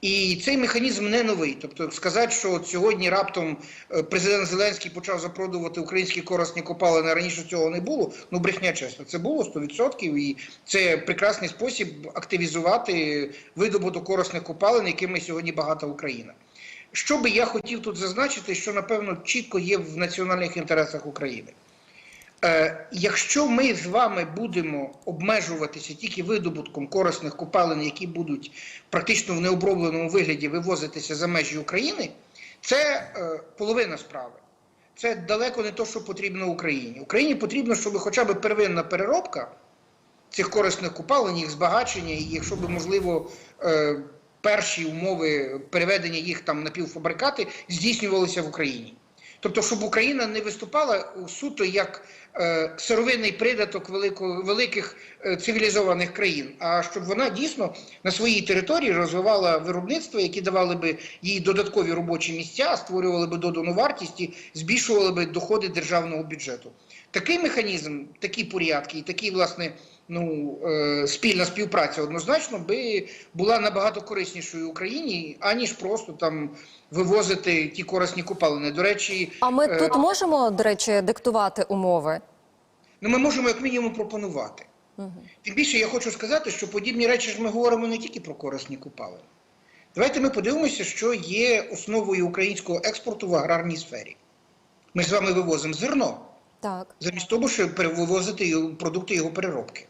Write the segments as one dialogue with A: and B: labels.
A: І цей механізм не новий. Тобто сказати, що от сьогодні раптом е, президент Зеленський почав запродувати українські корисні копалини, раніше цього не було. Ну брехня чесно, це було 100%, і це прекрасний спосіб активізувати видобуток корисних копалин, якими сьогодні багата Україна. Що би я хотів тут зазначити, що напевно чітко є в національних інтересах України. Е, якщо ми з вами будемо обмежуватися тільки видобутком корисних копалин, які будуть практично в необробленому вигляді вивозитися за межі України, це е, половина справи. Це далеко не те, що потрібно Україні. Україні потрібно, щоб хоча б первинна переробка цих корисних купалин, їх збагачення, і якщо б можливо. Е, Перші умови переведення їх там на півфабрикати здійснювалися в Україні. Тобто, щоб Україна не виступала суто як е, сировинний придаток великого, великих е, цивілізованих країн, а щоб вона дійсно на своїй території розвивала виробництва, які давали би їй додаткові робочі місця, створювали би додану вартість і збільшували би доходи державного бюджету. Такий механізм, такі порядки і такі, власне, ну, е, спільна співпраця однозначно би була набагато кориснішою Україні, аніж просто там вивозити ті корисні купалини. До речі,
B: А ми
A: е,
B: тут можемо, до речі, диктувати умови.
A: ну, ми можемо як мінімум пропонувати. Тим більше я хочу сказати, що подібні речі ж ми говоримо не тільки про корисні купалини. Давайте ми подивимося, що є основою українського експорту в аграрній сфері. Ми ж з вами вивозимо зерно,
B: Так.
A: замість того, щоб його- продукти його переробки.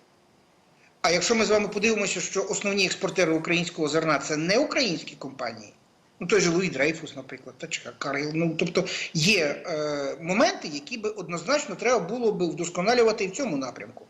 A: А якщо ми з вами подивимося, що основні експортери українського зерна це не українські компанії, ну той же Луї Дрейфус, наприклад, та чи Карл. Ну тобто є е, моменти, які би однозначно треба було б вдосконалювати і в цьому напрямку.